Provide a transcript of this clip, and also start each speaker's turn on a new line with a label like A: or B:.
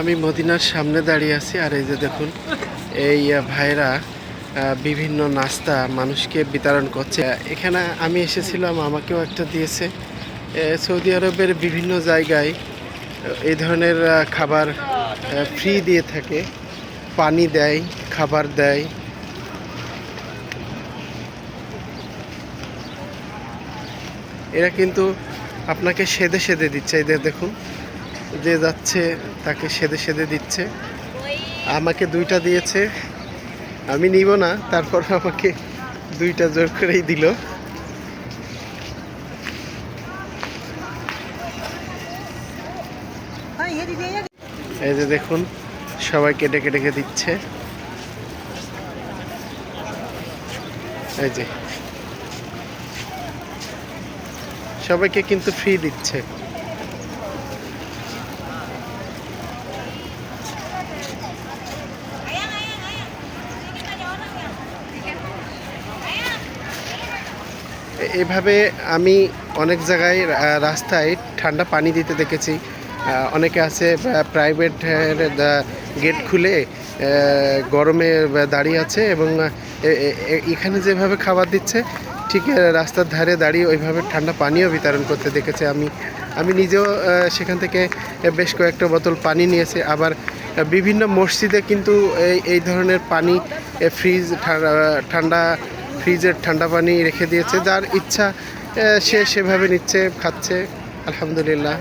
A: আমি মদিনার সামনে দাঁড়িয়ে আছি, আর এই যে দেখুন, এই ভাইরা বিভিন্ন নাস্তা মানুষকে বিতরণ করছে। এখানে আমি এসেছিলাম, আমাকেও একটা দিয়েছে। সৌদি আরবের বিভিন্ন জায়গায় এই ধরনের খাবার ফ্রি দিয়ে থাকে। পানি দেয়, খাবার দেয়। এরা কিন্তু আপনাকে সেদে সেদে দিচ্ছে এদের দেখুন। যে যাচ্ছে, তাকে সেদে সেদে দিচ্ছে। আমাকে দুইটা দিয়েছে। আমি নিব না, তারপর আমাকে দুইটা জোর করেই দিল। এই যে দেখুন, সবাই কেটে কেটে দিচ্ছে। এই যে। সবাইকে কিন্তু ফ্রি দিচ্ছে। এভাবে আমি অনেক জায়গায় রাস্তায় ঠান্ডা পানি দিতে দেখেছি। অনেকে আছে প্রাইভেট গেট খুলে গরমে দাঁড়িয়ে আছে এবং এখানে যেভাবে খাবার দিচ্ছে, ঠিক রাস্তার ধারে দাঁড়িয়ে ওইভাবে ঠান্ডা পানিও বিতরণ করতে দেখেছি আমি। আমি নিজেও সেখান থেকে বেশ কয়েকটা বোতল পানি নিয়েছি। আবার বিভিন্ন মসজিদে কিন্তু এই এই ধরনের পানি ফ্রিজ ঠান্ডা ফ্রিজের ঠান্ডা পানি রেখে দিয়েছে যার ইচ্ছা সে সেভাবে নিচ্ছে খাচ্ছে আলহামদুলিল্লাহ।